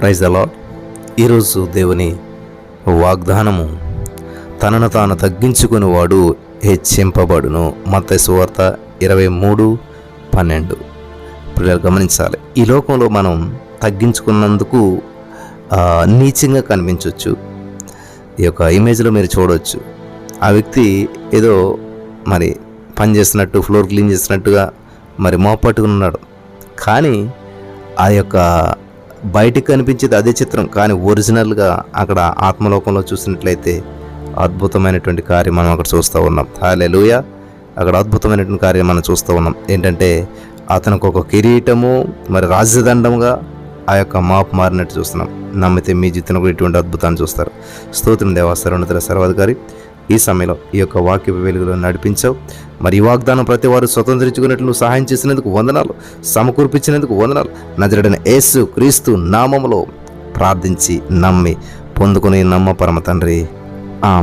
Praise అలా ఈరోజు దేవుని వాగ్దానము తనను తాను తగ్గించుకుని వాడు హెచ్చింపబడును. మత సువార్త ఇరవై మూడు పన్నెండు. ఇప్పుడు గమనించాలి. ఈ లోకంలో మనం తగ్గించుకున్నందుకు నీచంగా కనిపించవచ్చు ఈ యొక్క ఇమేజ్లో మీరు చూడవచ్చు ఆ వ్యక్తి ఏదో మరి పని చేస్తున్నట్టు ఫ్లోర్ క్లీన్ చేసినట్టుగా మరి మోపట్టుకున్నాడు కానీ ఆ యొక్క బయటికి కనిపించేది అదే చిత్రం కానీ ఒరిజినల్గా అక్కడ ఆత్మలోకంలో చూసినట్లయితే అద్భుతమైనటువంటి కార్యం మనం అక్కడ చూస్తూ ఉన్నాం. హాలెలుయ అక్కడ అద్భుతమైనటువంటి కార్యం మనం చూస్తూ ఉన్నాం. ఏంటంటే అతనికి ఒక కిరీటము మరి రాజదండముగా ఆ యొక్క మాపు మారినట్టు చూస్తున్నాం. నమ్మితే మీ జీవితంలో కూడా ఇటువంటి అద్భుతాన్ని చూస్తారు. స్తోత్రం దేవాసరోన్నతర సర్వాధికారి. ఈ సమయంలో ఈ యొక్క వాక్య వెలుగులో నడిపించావు. మరి ఈ వాగ్దానం ప్రతి వారు స్వతంత్రించుకున్నట్లు సహాయం చేసినందుకు వందనాలు సమకూర్పించినందుకు వందనాలు. నజరడిన యేసు క్రీస్తు నామములో ప్రార్థించి నమ్మి పొందుకుని నమ్మ పరమ తండ్రి. ఆ